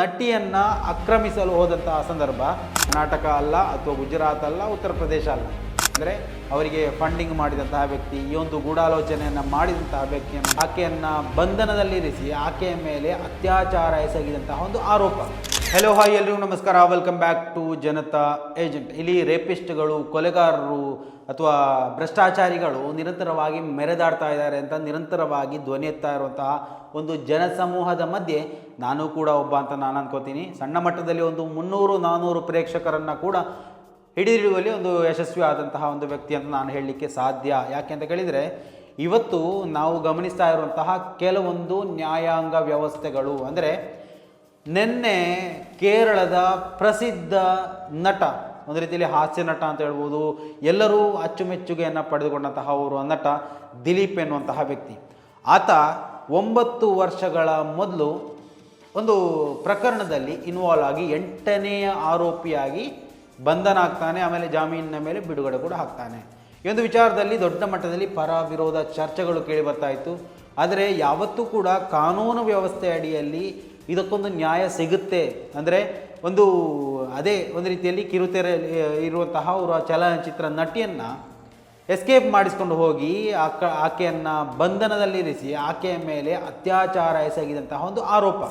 ನಟಿಯನ್ನ ಆಕ್ರಮಿಸಲು ಹೋದಂತಹ ಸಂದರ್ಭ ಕರ್ನಾಟಕ ಅಲ್ಲ ಅಥವಾ ಗುಜರಾತ್ ಅಲ್ಲ, ಉತ್ತರ ಪ್ರದೇಶ ಅಲ್ಲ. ಅಂದರೆ ಅವರಿಗೆ ಫಂಡಿಂಗ್ ಮಾಡಿದಂತಹ ವ್ಯಕ್ತಿ, ಈ ಒಂದು ಗೂಢಾಲೋಚನೆಯನ್ನು ಮಾಡಿದಂತಹ ವ್ಯಕ್ತಿಯನ್ನು ಆಕೆಯನ್ನ ಬಂಧನದಲ್ಲಿರಿಸಿ ಆಕೆಯ ಮೇಲೆ ಅತ್ಯಾಚಾರ ಎಸಗಿದಂತಹ ಒಂದು ಆರೋಪ. ಹೆಲೋ ಹಾಯ್ ಎಲ್ರಿಗೂ ನಮಸ್ಕಾರ. Welcome back to Janata agent ಇಲ್ಲಿ ರೇಪಿಸ್ಟ್ಗಳು ಕೊಲೆಗಾರರು ಅಥವಾ ಭ್ರಷ್ಟಾಚಾರಿಗಳು ನಿರಂತರವಾಗಿ ಮೆರೆದಾಡ್ತಾ ಇದ್ದಾರೆ ಅಂತ, ನಿರಂತರವಾಗಿ ಧ್ವನಿ ಎತ್ತಾ ಇರುವಂತಹ ಒಂದು ಜನಸಮೂಹದ ಮಧ್ಯೆ ನಾನು ಕೂಡ ಒಬ್ಬ ಅಂತ ನಾನು ಅನ್ಕೋತೀನಿ. ಸಣ್ಣ ಮಟ್ಟದಲ್ಲಿ ಒಂದು ಮುನ್ನೂರು ನಾನ್ನೂರು ಪ್ರೇಕ್ಷಕರನ್ನು ಕೂಡ ಹಿಡಿದಿಡುವಲ್ಲಿ ಒಂದು ಯಶಸ್ವಿ ಆದಂತಹ ಒಂದು ವ್ಯಕ್ತಿ ಅಂತ ನಾನು ಹೇಳಲಿಕ್ಕೆ ಸಾಧ್ಯ. ಯಾಕೆ ಅಂತ ಕೇಳಿದರೆ, ಇವತ್ತು ನಾವು ಗಮನಿಸ್ತಾ ಇರುವಂತಹ ಕೆಲವೊಂದು ನ್ಯಾಯಾಂಗ ವ್ಯವಸ್ಥೆಗಳು. ಅಂದರೆ ನಿನ್ನೆ ಕೇರಳದ ಪ್ರಸಿದ್ಧ ನಟ, ಒಂದು ರೀತಿಯಲ್ಲಿ ಹಾಸ್ಯ ನಟ ಅಂತ ಹೇಳ್ಬೋದು, ಎಲ್ಲರೂ ಅಚ್ಚುಮೆಚ್ಚುಗೆಯನ್ನು ಪಡೆದುಕೊಂಡಂತಹ ಅವರು ನಟ ದಿಲೀಪ್ ಎನ್ನುವಂತಹ ವ್ಯಕ್ತಿ. ಆತ ಒಂಬತ್ತು ವರ್ಷಗಳ ಮೊದಲು ಒಂದು ಪ್ರಕರಣದಲ್ಲಿ ಇನ್ವಾಲ್ವ್ ಆಗಿ ಎಂಟನೆಯ ಆರೋಪಿಯಾಗಿ ಬಂಧನ ಆಗ್ತಾನೆ ಆಮೇಲೆ ಜಾಮೀನಿನ ಮೇಲೆ ಬಿಡುಗಡೆ ಕೂಡ ಆಗ್ತಾನೆ. ಈ ಒಂದು ವಿಚಾರದಲ್ಲಿ ದೊಡ್ಡ ಮಟ್ಟದಲ್ಲಿ ಪರ ವಿರೋಧ ಚರ್ಚೆಗಳು ಕೇಳಿ ಬರ್ತಾ ಇತ್ತು. ಆದರೆ ಯಾವತ್ತೂ ಕೂಡ ಕಾನೂನು ವ್ಯವಸ್ಥೆ ಅಡಿಯಲ್ಲಿ ಇದಕ್ಕೊಂದು ನ್ಯಾಯ ಸಿಗುತ್ತೆ. ಅಂದರೆ ಒಂದು ಅದೇ ಒಂದು ರೀತಿಯಲ್ಲಿ ಕಿರುತೆರೆ ಇರುವಂತಹ ಅವರ ಚಲನಚಿತ್ರ ನಟಿಯನ್ನು ಎಸ್ಕೇಪ್ ಮಾಡಿಸ್ಕೊಂಡು ಹೋಗಿ ಆಕ, ಆಕೆಯನ್ನು ಬಂಧನದಲ್ಲಿರಿಸಿ ಆಕೆಯ ಮೇಲೆ ಅತ್ಯಾಚಾರ ಎಸಗಿದಂತಹ ಒಂದು ಆರೋಪ.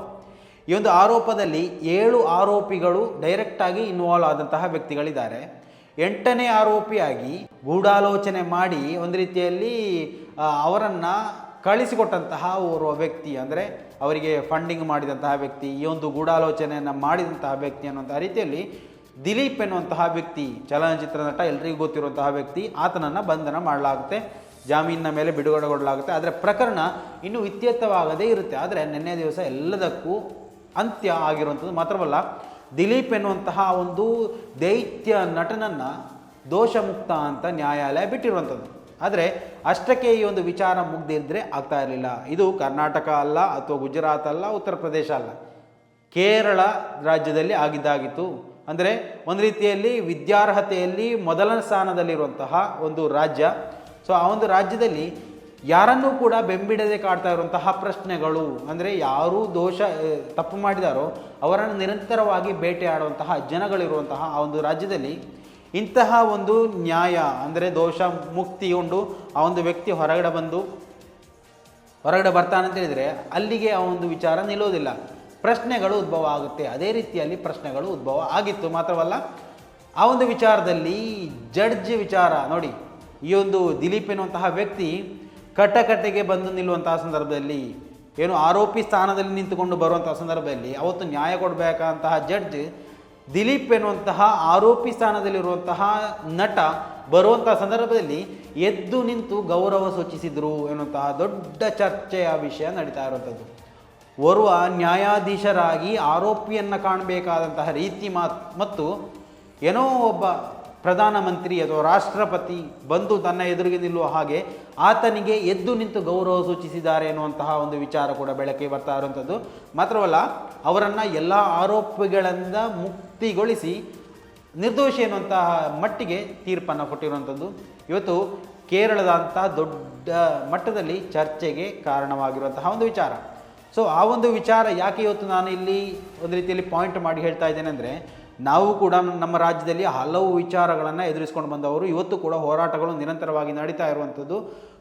ಈ ಒಂದು ಆರೋಪದಲ್ಲಿ ಏಳು ಆರೋಪಿಗಳು ಡೈರೆಕ್ಟಾಗಿ ಇನ್ವಾಲ್ವ್ ಆದಂತಹ ವ್ಯಕ್ತಿಗಳಿದ್ದಾರೆ. ಎಂಟನೇ ಆರೋಪಿಯಾಗಿ ಗೂಢಾಲೋಚನೆ ಮಾಡಿ ಒಂದು ರೀತಿಯಲ್ಲಿ ಅವರನ್ನು ಕಳಿಸಿಕೊಟ್ಟಂತಹ ಓರ್ವ ವ್ಯಕ್ತಿ. ಅಂದರೆ ಅವರಿಗೆ ಫಂಡಿಂಗ್ ಮಾಡಿದಂತಹ ವ್ಯಕ್ತಿ, ಈ ಒಂದು ಗೂಢಾಲೋಚನೆಯನ್ನು ಮಾಡಿದಂತಹ ವ್ಯಕ್ತಿ ಅನ್ನುವಂತಹ ರೀತಿಯಲ್ಲಿ ದಿಲೀಪ್ ಎನ್ನುವಂತಹ ವ್ಯಕ್ತಿ, ಚಲನಚಿತ್ರ ನಟ, ಎಲ್ರಿಗೂ ಗೊತ್ತಿರುವಂತಹ ವ್ಯಕ್ತಿ, ಆತನನ್ನು ಬಂಧನ ಮಾಡಲಾಗುತ್ತೆ. ಜಾಮೀನಿನ ಮೇಲೆ ಬಿಡುಗಡೆಗೊಳ್ಳಲಾಗುತ್ತೆ. ಆದರೆ ಪ್ರಕರಣ ಇನ್ನೂ ಇತ್ಯರ್ಥವಾಗದೇ ಇರುತ್ತೆ. ಆದರೆ ನಿನ್ನೆ ದಿವಸ ಎಲ್ಲದಕ್ಕೂ ಅಂತ್ಯ ಆಗಿರುವಂಥದ್ದು ಮಾತ್ರವಲ್ಲ, ದಿಲೀಪ್ ಎನ್ನುವಂತಹ ಒಂದು ದೈತ್ಯ ನಟನನ್ನು ದೋಷಮುಕ್ತ ಅಂತ ನ್ಯಾಯಾಲಯ ಬಿಟ್ಟಿರುವಂಥದ್ದು. ಆದರೆ ಅಷ್ಟಕ್ಕೆ ಈ ಒಂದು ವಿಚಾರ ಮುಗ್ದಿದ್ರೆ ಆಗ್ತಾ ಇರಲಿಲ್ಲ. ಇದು ಕರ್ನಾಟಕ ಅಲ್ಲ ಅಥವಾ ಗುಜರಾತ್ ಅಲ್ಲ, ಉತ್ತರ ಪ್ರದೇಶ ಅಲ್ಲ. ಕೇರಳ ರಾಜ್ಯದಲ್ಲಿ ಆಗಿದ್ದಾಗಿತ್ತು. ಅಂದರೆ ಒಂದು ರೀತಿಯಲ್ಲಿ ವಿದ್ಯಾರ್ಹತೆಯಲ್ಲಿ ಮೊದಲ ಸ್ಥಾನದಲ್ಲಿರುವಂತಹ ಒಂದು ರಾಜ್ಯ. ಸೊ ಆ ಒಂದು ರಾಜ್ಯದಲ್ಲಿ ಯಾರನ್ನೂ ಕೂಡ ಬೆಂಬಿಡದೆ ಕಾಡ್ತಾ ಇರುವಂತಹ ಪ್ರಶ್ನೆಗಳು, ಅಂದರೆ ಯಾರೂ ದೋಷ ತಪ್ಪು ಮಾಡಿದಾರೋ ಅವರನ್ನು ನಿರಂತರವಾಗಿ ಬೇಟೆಯಾಡುವಂತಹ ಜನಗಳಿರುವಂತಹ ಆ ಒಂದು ರಾಜ್ಯದಲ್ಲಿ ಇಂತಹ ಒಂದು ನ್ಯಾಯ, ಅಂದರೆ ದೋಷ ಮುಕ್ತಿಗೊಂಡು ಆ ಒಂದು ವ್ಯಕ್ತಿ ಹೊರಗಡೆ ಬಂದು, ಹೊರಗಡೆ ಬರ್ತಾನೆ ಅಂತ ಹೇಳಿದರೆ ಅಲ್ಲಿಗೆ ಆ ಒಂದು ವಿಚಾರ ನಿಲ್ಲೋದಿಲ್ಲ. ಪ್ರಶ್ನೆಗಳು ಉದ್ಭವ ಆಗುತ್ತೆ. ಅದೇ ರೀತಿಯಲ್ಲಿ ಪ್ರಶ್ನೆಗಳು ಉದ್ಭವ ಆಗಿತ್ತು. ಮಾತ್ರವಲ್ಲ, ಆ ಒಂದು ವಿಚಾರದಲ್ಲಿ ಜಡ್ಜ್ ವಿಚಾರ, ನೋಡಿ, ಈ ಒಂದು ದಿಲೀಪ್ ಎನ್ನುವಂತಹ ವ್ಯಕ್ತಿ ಕಟ್ಟಕಟ್ಟೆಗೆ ಬಂದು ನಿಲ್ಲುವಂತಹ ಸಂದರ್ಭದಲ್ಲಿ, ಏನು ಆರೋಪಿ ಸ್ಥಾನದಲ್ಲಿ ನಿಂತುಕೊಂಡು ಬರುವಂತಹ ಸಂದರ್ಭದಲ್ಲಿ ಅವತ್ತು ನ್ಯಾಯ ಕೊಡಬೇಕಂತಹ ಜಡ್ಜ್ ದಿಲೀಪ್ ಎನ್ನುವಂತಹ ಆರೋಪಿ ಸ್ಥಾನದಲ್ಲಿರುವಂತಹ ನಟ ಬರುವಂತಹ ಸಂದರ್ಭದಲ್ಲಿ ಎದ್ದು ನಿಂತು ಗೌರವ ಸೂಚಿಸಿದ್ರು ಎನ್ನುವಂತಹ ದೊಡ್ಡ ಚರ್ಚೆಯ ವಿಷಯ ನಡೀತಾ ಇರುವಂಥದ್ದು ಓರ್ವ ನ್ಯಾಯಾಧೀಶರಾಗಿ ಆರೋಪಿಯನ್ನು ಕಾಣಬೇಕಾದಂತಹ ರೀತಿ ಮಾತ್ ಮತ್ತು ಏನೋ ಒಬ್ಬ ಪ್ರಧಾನಮಂತ್ರಿ ಅಥವಾ ರಾಷ್ಟ್ರಪತಿ ಬಂದು ತನ್ನ ಎದುರಿಗೆ ನಿಲ್ಲುವ ಹಾಗೆ ಆತನಿಗೆ ಎದ್ದು ನಿಂತು ಗೌರವ ಸೂಚಿಸಿದ್ದಾರೆ ಎನ್ನುವಂತಹ ಒಂದು ವಿಚಾರ ಕೂಡ ಬೆಳಕಿಗೆ ಬರ್ತಾ ಇರುವಂಥದ್ದು. ಮಾತ್ರವಲ್ಲ, ಅವರನ್ನು ಎಲ್ಲ ಆರೋಪಗಳಿಂದ ಮುಕ್ತಿಗೊಳಿಸಿ ನಿರ್ದೋಷಿ ಎನ್ನುವಂತಹ ಮಟ್ಟಿಗೆ ತೀರ್ಪನ್ನು ಕೊಟ್ಟಿರುವಂಥದ್ದು. ಇವತ್ತು ಕೇರಳದಂಥ ದೊಡ್ಡ ಮಟ್ಟದಲ್ಲಿ ಚರ್ಚೆಗೆ ಕಾರಣವಾಗಿರುವಂತಹ ಒಂದು ವಿಚಾರ. ಸೊ ಆ ಒಂದು ವಿಚಾರ ಯಾಕೆ ಇವತ್ತು ನಾನು ಇಲ್ಲಿ ಒಂದು ರೀತಿಯಲ್ಲಿ ಪಾಯಿಂಟ್ ಮಾಡಿ ಹೇಳ್ತಾ ಇದ್ದೇನೆ ಅಂದರೆ ನಾವು ಕೂಡ ನಮ್ಮ ರಾಜ್ಯದಲ್ಲಿ ಹಲವು ವಿಚಾರಗಳನ್ನು ಎದುರಿಸ್ಕೊಂಡು ಬಂದವರು. ಇವತ್ತು ಕೂಡ ಹೋರಾಟಗಳು ನಿರಂತರವಾಗಿ ನಡೀತಾ ಇರುವಂಥದ್ದು.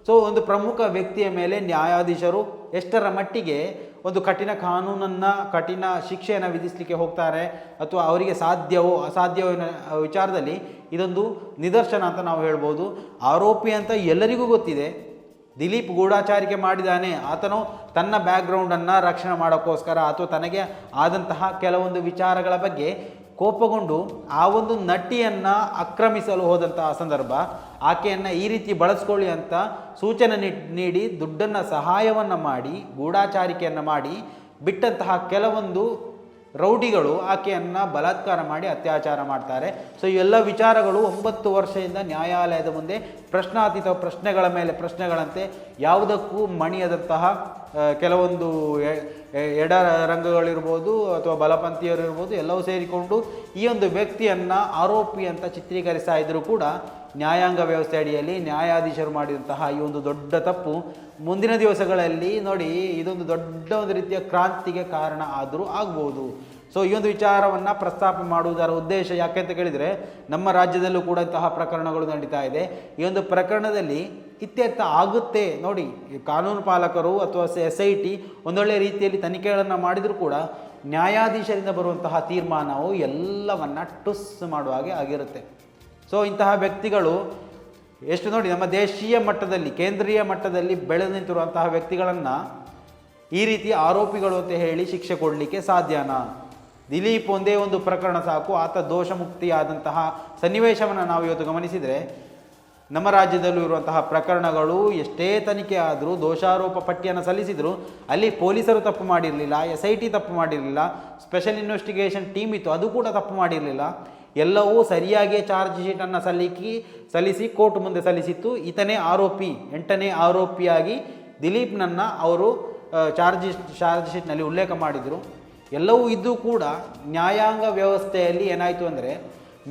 ಸೊ ಒಂದು ಪ್ರಮುಖ ವ್ಯಕ್ತಿಯ ಮೇಲೆ ನ್ಯಾಯಾಧೀಶರು ಎಷ್ಟರ ಮಟ್ಟಿಗೆ ಒಂದು ಕಠಿಣ ಕಾನೂನನ್ನು, ಕಠಿಣ ಶಿಕ್ಷೆಯನ್ನು ವಿಧಿಸಲಿಕ್ಕೆ ಹೋಗ್ತಾರೆ ಅಥವಾ ಅವರಿಗೆ ಸಾಧ್ಯವೋ, ಅಸಾಧ್ಯವೋ ವಿಚಾರದಲ್ಲಿ ಇದೊಂದು ನಿದರ್ಶನ ಅಂತ ನಾವು ಹೇಳ್ಬೋದು. ಆರೋಪಿ ಅಂತ ಎಲ್ಲರಿಗೂ ಗೊತ್ತಿದೆ. ದಿಲೀಪ್ ಗೂಢಾಚಾರಿಕೆ ಮಾಡಿದ್ದಾನೆ. ಆತನು ತನ್ನ ಬ್ಯಾಕ್ಗ್ರೌಂಡನ್ನು ರಕ್ಷಣೆ ಮಾಡೋಕ್ಕೋಸ್ಕರ ಅಥವಾ ತನಗೆ ಆದಂತಹ ಕೆಲವೊಂದು ವಿಚಾರಗಳ ಬಗ್ಗೆ ಕೋಪಗೊಂಡು ಆ ಒಂದು ನಟಿಯನ್ನು ಆಕ್ರಮಿಸಲು ಹೋದಂಥ ಸಂದರ್ಭ, ಆಕೆಯನ್ನು ಈ ರೀತಿ ಬಳಸ್ಕೊಳ್ಳಿ ಅಂತ ಸೂಚನೆ ನೀಡ್- ದುಡ್ಡನ್ನು ಸಹಾಯವನ್ನು ಮಾಡಿ, ಗೂಢಾಚಾರಿಕೆಯನ್ನು ಮಾಡಿ ಬಿಟ್ಟಂತಹ ಕೆಲವೊಂದು ರೌಡಿಗಳು ಆಕೆಯನ್ನು ಬಲಾತ್ಕಾರ ಮಾಡಿ ಅತ್ಯಾಚಾರ ಮಾಡ್ತಾರೆ. ಸೊ ಇವೆಲ್ಲ ವಿಚಾರಗಳು ಒಂಬತ್ತು ವರ್ಷದಿಂದ ನ್ಯಾಯಾಲಯದ ಮುಂದೆ ಪ್ರಶ್ನಾತೀತ ಪ್ರಶ್ನೆಗಳ ಮೇಲೆ ಪ್ರಶ್ನೆಗಳಂತೆ ಯಾವುದಕ್ಕೂ ಮಣಿಯದಂತಹ ಕೆಲವೊಂದು ಎಡ ರಂಗಗಳಿರ್ಬೋದು ಅಥವಾ ಬಲಪಂಥೀಯರು ಇರ್ಬೋದು ಎಲ್ಲವೂ ಸೇರಿಕೊಂಡು ಈ ಒಂದು ವ್ಯಕ್ತಿಯನ್ನು ಆರೋಪಿ ಅಂತ ಚಿತ್ರೀಕರಿಸ್ತಾ ಇದ್ದರೂ ಕೂಡ ನ್ಯಾಯಾಂಗ ವ್ಯವಸ್ಥೆ ಅಡಿಯಲ್ಲಿ ನ್ಯಾಯಾಧೀಶರು ಮಾಡಿದಂತಹ ಈ ಒಂದು ದೊಡ್ಡ ತಪ್ಪು ಮುಂದಿನ ದಿವಸಗಳಲ್ಲಿ ನೋಡಿ ಇದೊಂದು ದೊಡ್ಡ ಒಂದು ರೀತಿಯ ಕ್ರಾಂತಿಗೆ ಕಾರಣ ಆದರೂ ಆಗ್ಬೋದು. ಸೊ ಈ ಒಂದು ವಿಚಾರವನ್ನು ಪ್ರಸ್ತಾಪ ಮಾಡುವುದರ ಉದ್ದೇಶ ಯಾಕೆ ಅಂತ ಕೇಳಿದರೆ ನಮ್ಮ ರಾಜ್ಯದಲ್ಲೂ ಕೂಡ ಇಂತಹ ಪ್ರಕರಣಗಳು ನಡೀತಾ ಇದೆ. ಈ ಒಂದು ಪ್ರಕರಣದಲ್ಲಿ ಇತ್ಯರ್ಥ ಆಗುತ್ತೆ ನೋಡಿ, ಕಾನೂನು ಪಾಲಕರು ಅಥವಾ ಎಸ್ ಐ ಟಿ ಒಂದೊಳ್ಳೆ ರೀತಿಯಲ್ಲಿ ತನಿಖೆಗಳನ್ನು ಮಾಡಿದರೂ ಕೂಡ ನ್ಯಾಯಾಧೀಶರಿಂದ ಬರುವಂತಹ ತೀರ್ಮಾನವು ಎಲ್ಲವನ್ನು ಟುಸ್ ಮಾಡುವ ಹಾಗೆ ಆಗಿರುತ್ತೆ. ಸೊ ಇಂತಹ ವ್ಯಕ್ತಿಗಳು, ಎಷ್ಟು ನೋಡಿ ನಮ್ಮ ದೇಶೀಯ ಮಟ್ಟದಲ್ಲಿ, ಕೇಂದ್ರೀಯ ಮಟ್ಟದಲ್ಲಿ ಬೆಳೆದು ನಿಂತಿರುವಂತಹ ವ್ಯಕ್ತಿಗಳನ್ನು ಈ ರೀತಿ ಆರೋಪಿಗಳು ಅಂತ ಹೇಳಿ ಶಿಕ್ಷೆ ಕೊಡಲಿಕ್ಕೆ ಸಾಧ್ಯನಾ? ದಿಲೀಪ್ ಒಂದೇ ಒಂದು ಪ್ರಕರಣ ಸಾಕು, ಆತ ದೋಷ ಮುಕ್ತಿಯಾದಂತಹ ಸನ್ನಿವೇಶವನ್ನು ನಾವು ಇವತ್ತು ಗಮನಿಸಿದರೆ, ನಮ್ಮ ರಾಜ್ಯದಲ್ಲೂ ಇರುವಂತಹ ಪ್ರಕರಣಗಳು ಎಷ್ಟೇ ತನಿಖೆ ಆದರೂ, ದೋಷಾರೋಪ ಪಟ್ಟಿಯನ್ನು ಸಲ್ಲಿಸಿದರೂ, ಅಲ್ಲಿ ಪೊಲೀಸರು ತಪ್ಪು ಮಾಡಿರಲಿಲ್ಲ ಎಸ್ ಐ ಟಿ ತಪ್ಪು ಮಾಡಿರಲಿಲ್ಲ ಸ್ಪೆಷಲ್ ಇನ್ವೆಸ್ಟಿಗೇಷನ್ ಟೀಮ್ ಇತ್ತು, ಅದು ಕೂಡ ತಪ್ಪು ಮಾಡಿರಲಿಲ್ಲ. ಎಲ್ಲವೂ ಸರಿಯಾಗಿ ಚಾರ್ಜ್ ಶೀಟನ್ನು ಸಲ್ಲಿಕಿ, ಸಲ್ಲಿಸಿ ಕೋರ್ಟ್ ಮುಂದೆ ಸಲ್ಲಿಸಿತ್ತು. ಈತನೇ ಆರೋಪಿ, ಎಂಟನೇ ಆರೋಪಿಯಾಗಿ ದಿಲೀಪ್ನನ್ನು ಅವರು ಚಾರ್ಜ್ ಚಾರ್ಜ್ ಶೀಟ್ನಲ್ಲಿ ಉಲ್ಲೇಖ ಮಾಡಿದರು. ಎಲ್ಲವೂ ಇದ್ದು ಕೂಡ ನ್ಯಾಯಾಂಗ ವ್ಯವಸ್ಥೆಯಲ್ಲಿ ಏನಾಯಿತು ಅಂದರೆ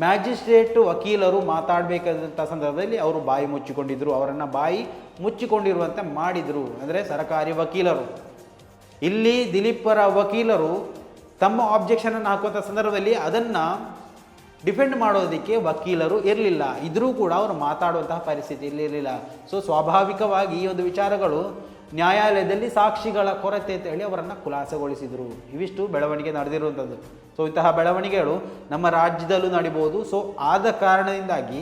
ಮ್ಯಾಜಿಸ್ಟ್ರೇಟ್ ವಕೀಲರು ಮಾತಾಡಬೇಕಾದಂಥ ಸಂದರ್ಭದಲ್ಲಿ ಅವರು ಬಾಯಿ ಮುಚ್ಚಿಕೊಂಡಿದ್ದರು ಅವರನ್ನು ಬಾಯಿ ಮುಚ್ಚಿಕೊಂಡಿರುವಂತೆ ಮಾಡಿದರು ಅಂದರೆ ಸರಕಾರಿ ವಕೀಲರು. ಇಲ್ಲಿ ದಿಲೀಪ್ ಪರ ವಕೀಲರು ತಮ್ಮ ಆಬ್ಜೆಕ್ಷನನ್ನು ಹಾಕುವಂಥ ಸಂದರ್ಭದಲ್ಲಿ ಅದನ್ನು ಡಿಫೆಂಡ್ ಮಾಡೋದಕ್ಕೆ ವಕೀಲರು ಇರಲಿಲ್ಲ. ಇದ್ರೂ ಕೂಡ ಅವರು ಮಾತಾಡುವಂತಹ ಪರಿಸ್ಥಿತಿ ಇರಲಿಲ್ಲ ಸೊ ಸ್ವಾಭಾವಿಕವಾಗಿ ಈ ಒಂದು ವಿಚಾರಗಳು ನ್ಯಾಯಾಲಯದಲ್ಲಿ ಸಾಕ್ಷಿಗಳ ಕೊರತೆ ಅಂತ ಹೇಳಿ ಅವರನ್ನು ಖುಲಾಸೆಗೊಳಿಸಿದರು. ಇವಿಷ್ಟು ಬೆಳವಣಿಗೆ ನಡೆದಿರುವಂಥದ್ದು. ಸೊ ಇಂತಹ ಬೆಳವಣಿಗೆಗಳು ನಮ್ಮ ರಾಜ್ಯದಲ್ಲೂ ನಡಿಬೋದು ಸೊ ಆದ ಕಾರಣದಿಂದಾಗಿ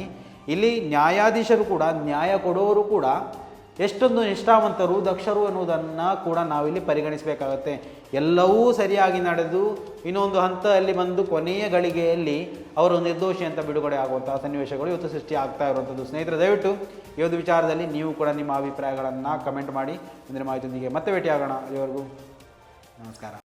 ಇಲ್ಲಿ ನ್ಯಾಯಾಧೀಶರು ಕೂಡ, ನ್ಯಾಯ ಕೊಡೋರು ಕೂಡ ಎಷ್ಟೊಂದು ನಿಷ್ಠಾವಂತರು ದಕ್ಷರು ಎನ್ನುವುದನ್ನು ಕೂಡ ನಾವಿಲ್ಲಿ ಪರಿಗಣಿಸಬೇಕಾಗತ್ತೆ. ಎಲ್ಲವೂ ಸರಿಯಾಗಿ ನಡೆದು ಇನ್ನೊಂದು ಹಂತದಲ್ಲಿ ಬಂದು ಕೊನೆಯ ಗಳಿಗೆಯಲ್ಲಿ ಅವರು ನಿರ್ದೋಷಿ ಅಂತ ಬಿಡುಗಡೆ ಆಗುವಂತಹ ಸನ್ನಿವೇಶಗಳು ಇವತ್ತು ಸೃಷ್ಟಿ ಆಗ್ತಾ ಇರುವಂಥದ್ದು. ಸ್ನೇಹಿತರೆ, ದಯವಿಟ್ಟು ಈ ವಿಚಾರದಲ್ಲಿ ನೀವು ಕೂಡ ನಿಮ್ಮ ಅಭಿಪ್ರಾಯಗಳನ್ನು ಕಮೆಂಟ್ ಮಾಡಿ. ಮುಂದಿನ ಮಾಹಿತಿಯೊಂದಿಗೆ ಮತ್ತೆ ಭೇಟಿಯಾಗೋಣ. ಇಲ್ಲಿವರೆಗೂ ನಮಸ್ಕಾರ.